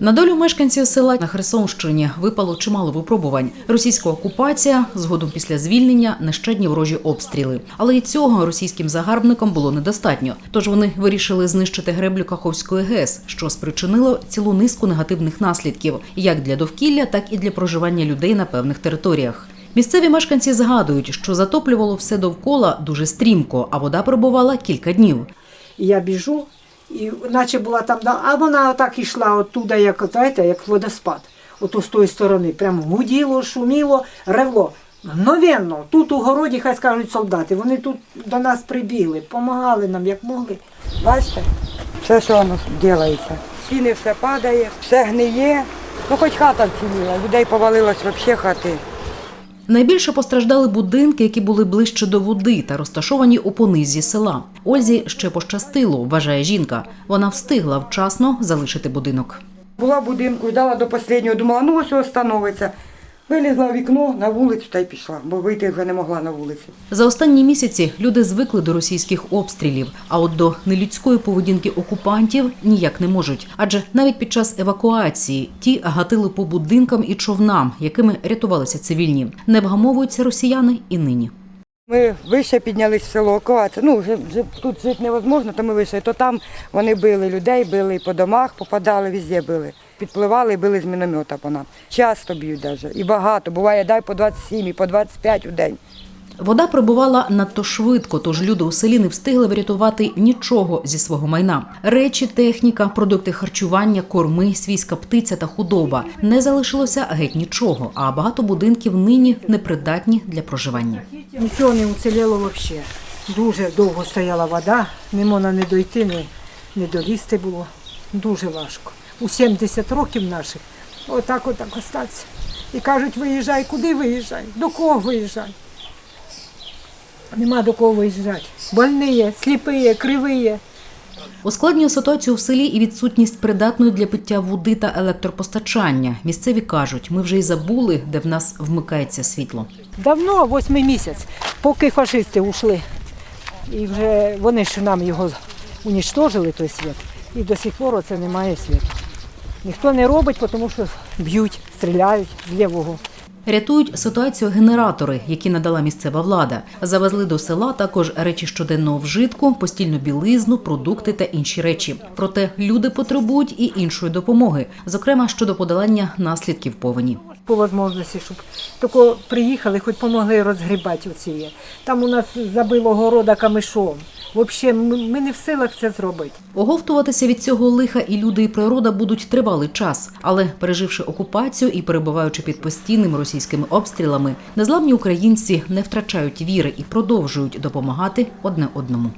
На долю мешканців села на Херсонщині випало чимало випробувань. Російська окупація, згодом після звільнення, нещадні ворожі обстріли. Але і цього російським загарбникам було недостатньо. Тож вони вирішили знищити греблю Каховської ГЕС, що спричинило цілу низку негативних наслідків як для довкілля, так і для проживання людей на певних територіях. Місцеві мешканці згадують, що затоплювало все довкола дуже стрімко, а вода пробувала кілька днів. Я біжу, і наче була там, а вона отак йшла оттуда, як, знаєте, як водоспад. Ото з тої сторони. Прямо гуділо, шуміло, ревло. Мгновенно, тут у городі, хай скажуть солдати, вони тут до нас прибігли, допомагали нам як могли. Бачите? Все, що воно робиться. Стіни все падає, все гниє. Ну хоч хата вціліла, людей повалилось взагалі хати. Найбільше постраждали будинки, які були ближче до води та розташовані у понизі села. Ользі ще пощастило, вважає жінка. Вона встигла вчасно залишити будинок. Була в будинку, ждала до останнього, думала, ну ось остановиться. Вилізла вікно на вулицю та й пішла, бо вийти вже не могла на вулицю. За останні місяці люди звикли до російських обстрілів, а от до нелюдської поведінки окупантів ніяк не можуть. Адже навіть під час евакуації ті гатили по будинкам і човнам, якими рятувалися цивільні. Не вгамовуються росіяни і нині. Ми вище піднялись в село Коваця. Ну, вже, вже тут жити невозможно, то ми вийшли. То там вони били людей, били і по домах, попадали, везде били. Підпливали і били з міномета по нам. Часто б'ють навіть. І багато. Буває, дай по 27 і по 25 у день. Вода прибувала надто швидко, тож люди у селі не встигли врятувати нічого зі свого майна. Речі, техніка, продукти харчування, корми, свійська птиця та худоба. Не залишилося геть нічого, а багато будинків нині непридатні для проживання. Нічого не уціліло взагалі. Дуже довго стояла вода, не можна не дойти, не, не долізти було. Дуже важко. У 70 років наших отак отак остатися. І кажуть, виїжджай, куди виїжджай? До кого виїжджай? Нема до кого виїжджати. Больні, сліпі, криві. Ускладнює ситуацію в селі і відсутність придатної для пиття води та електропостачання. Місцеві кажуть, ми вже й забули, де в нас вмикається світло. Давно, восьмий місяць, поки фашисти ушли. І вже вони ж нам його унічтожили, той світ. І до сих пор це немає світу. Ніхто не робить, тому що б'ють, стріляють з лівого. Рятують ситуацію генератори, які надала місцева влада. Завезли до села також речі щоденного вжитку, постільну білизну, продукти та інші речі. Проте люди потребують і іншої допомоги, зокрема щодо подолання наслідків повені. По можливості, щоб тако приїхали, хоч помогли розгрібати оці. Там у нас забило города камишом. Взагалі, ми не в силах це зробити. Оговтуватися від цього лиха і люди, і природа будуть тривалий час, але переживши окупацію і перебуваючи під постійними російськими обстрілами, незламні українці не втрачають віри і продовжують допомагати одне одному.